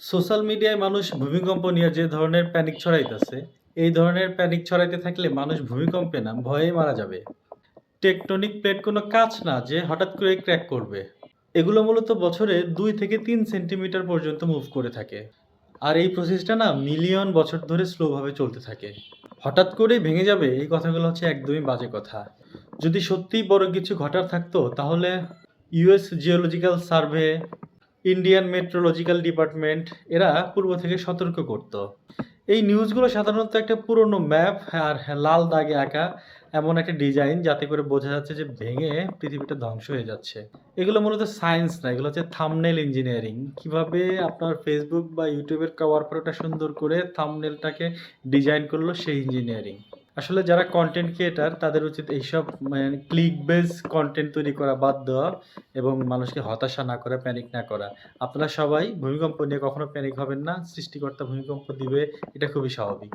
Social মিডিয়ায় মানুষ ভূমিকম্প নিয়ে যে ধরনের প্যানিক ছড়াইতেছে, এই ধরনের প্যানিক ছড়াইতে থাকলে মানুষ ভূমিকম্পে না ভয়েই মারা যাবে। টেকটনিক প্লেট কোনো কাজ না যে হঠাৎ করে ক্র্যাক করবে। এগুলো মূলত বছরে দুই থেকে তিন সেন্টিমিটার পর্যন্ত মুভ করে থাকে। আর এই প্রসেসটা না মিলিয়ন বছর ধরে স্লোভাবে চলতে থাকে। হঠাৎ করেই ভেঙে যাবে এই কথাগুলো হচ্ছে একদমই বাজে কথা। যদি সত্যিই বড় কিছু ঘটার থাকতো তাহলে US geological survey, Indian meteorological department এরা পূর্ব থেকে সতর্ক করত। এই নিউজগুলো সাধারণত একটা পুরনো ম্যাপ আর লাল দাগে আঁকা এমন একটা ডিজাইন যাতে করে বোঝা যাচ্ছে যে ভেঙে পৃথিবীটা ধ্বংস হয়ে যাচ্ছে। এগুলো মূলত সায়েন্স না, এগুলো হচ্ছে থাম্বনেল ইঞ্জিনিয়ারিং। কীভাবে আপনার ফেসবুক বা ইউটিউবের কভার ফটোটা সুন্দর করে থামনেলটাকে ডিজাইন করল সেই ইঞ্জিনিয়ারিং। আসলে যারা কন্টেন্ট ক্রিয়েটার তাদের উচিত এইসব মানে ক্লিক বেস কন্টেন্ট তৈরি করা বাদ দেওয়া এবং মানুষকে হতাশা না করা, প্যানিক না করা। আপনারা সবাই ভূমিকম্প নিয়ে কখনো প্যানিক হবেন না। সৃষ্টিকর্তা ভূমিকম্প দিবে এটা খুবই স্বাভাবিক।